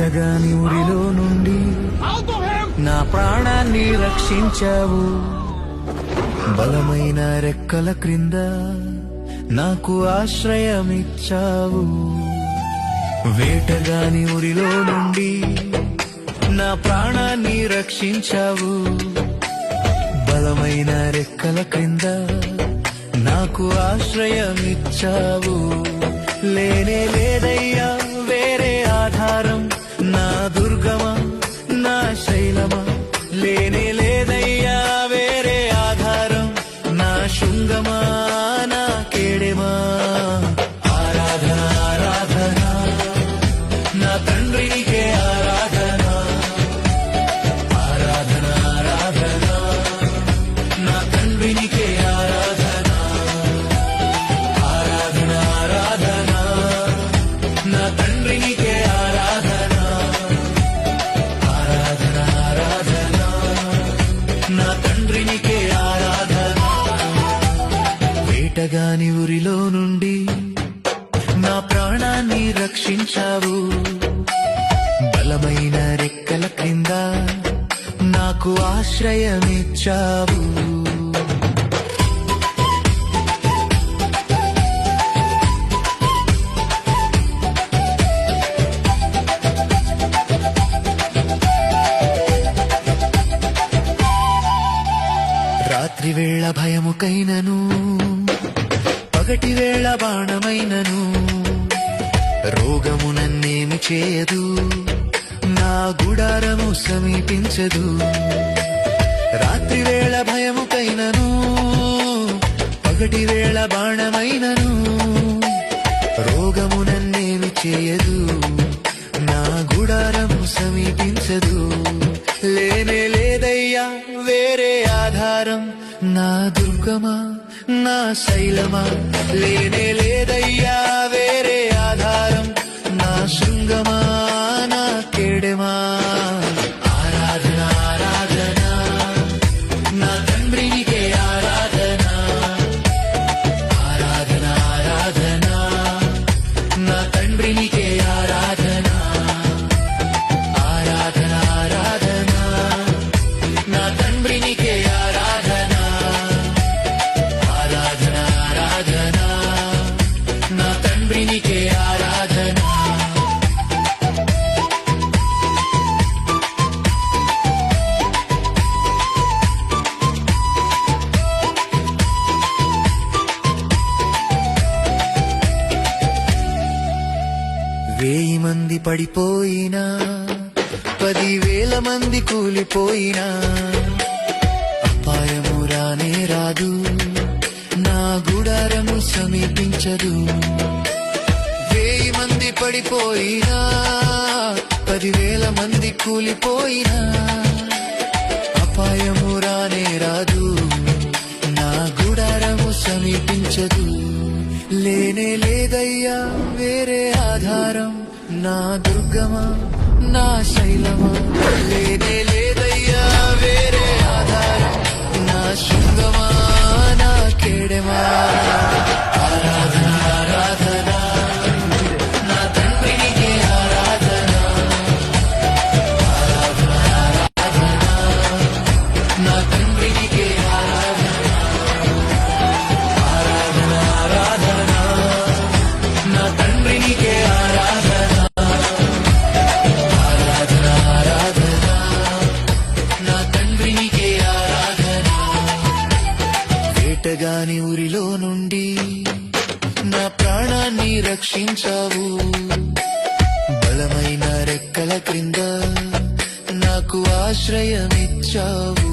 చిట్టగాని ఊరిలో నుండి నా ప్రాణాన్ని రక్షించావు. బలమైన రెక్కల క్రింద నాకు ఆశ్రయమిచ్చావు. వేటగాని ఊరిలో నుండి నా ప్రాణాన్ని రక్షించావు. బలమైన రెక్కల క్రింద నాకు ఆశ్రయమిచ్చావు. లేనే లేదయ్యా వేరే ఊరిలో నుండి నా ప్రాణాన్ని రక్షించావు. బలమైన రెక్కల క్రింద నాకు ఆశ్రయమిచ్చావు. రాత్రి వేళ భయముకైనను పగటి వేళ బాణమైనను. రోగము నన్నేమి చేయదు నా గుడారము సమీపించదు. రాత్రి వేళ భయముకైనను పగటి వేళ బాణమైనను. రోగము నన్నేమి చేయదు నా గుడారము సమీపించదు. లేనే లేదయ్యా వేరే ఆధారం. నా దుర్గమా నా శైలమా లేనే లేదయ్యా వేరే ఆధారం. నా శృంగమా నా కేడమా. పడిపోయినా పదివేల మంది కూలిపోయినా అపాయము రానే రాదు నా గుడారము సమీపించదు. వేయి మంది పడిపోయినా పదివేల మంది కూలిపోయినా అపాయము రానే రాదు నా గుడారము సమీపించదు. లేనే లేదయ్యా వేరే ఆధారం. నా దుర్గమా నా శైలమా? లేదే లేదయ్యా వేరే వేటగాని ఊరిలో నుండి నా ప్రాణాన్ని రక్షించావు. బలమైన రెక్కల క్రింద నాకు ఆశ్రయమిచ్చావు.